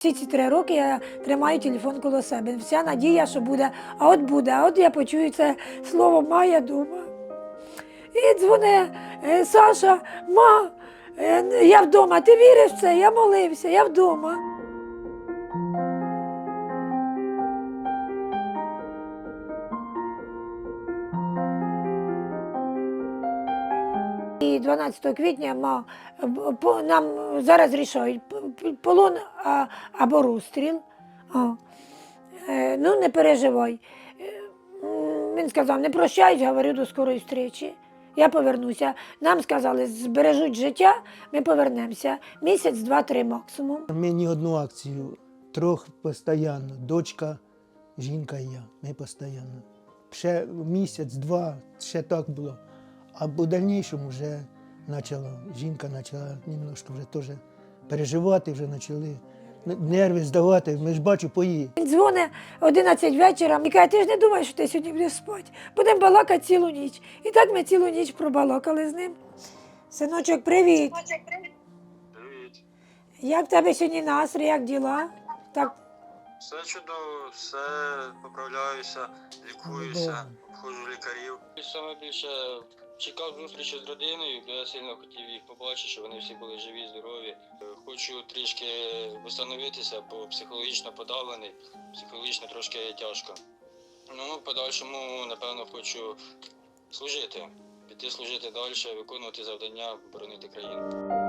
Всі ці три роки я тримаю телефон коло себе. Вся надія, що буде, а от буде, а от я почую це слово Майя дома. І дзвони е, Саша, ма, е, я вдома. Ти віриш в це? Я молився, я вдома. І 12 квітня нам зараз рішають полон або розстріл. Е, ну, не переживай. Е, Він сказав, не прощаюсь, говорю до скорої зустрічі. Я повернуся. Нам сказали, збережуть життя, ми повернемося. Місяць, два-три максимум. Ми ні одну акцію, трьох постійно. Дочка, жінка і я. Ми постійно. Ще місяць, два, ще так було. А в дальнішому вже почала, жінка почала немножко вже теж переживати, вже почали нерви здавати. Ми ж бачу по їй. Він дзвонить 11 вечора і каже, ти ж не думаєш, що ти сьогодні будеш спати. Будемо балакати цілу ніч. І так ми цілу ніч пробалакали з ним. Синочок, привіт. Привіт. Як в тебе сьогодні настрій, як діла? Так, Все чудово, все поправляюся, лікуюся, ходжу лікарів. Саме більше чекав зустрічі з родиною, бо я сильно хотів їх побачити, щоб вони всі були живі, здорові. Е, Хочу трішки встановитися, бо психологічно подавлений, психологічно трошки тяжко. Ну, в подальшому, напевно, хочу служити, піти служити далі, виконувати завдання, боронити країну.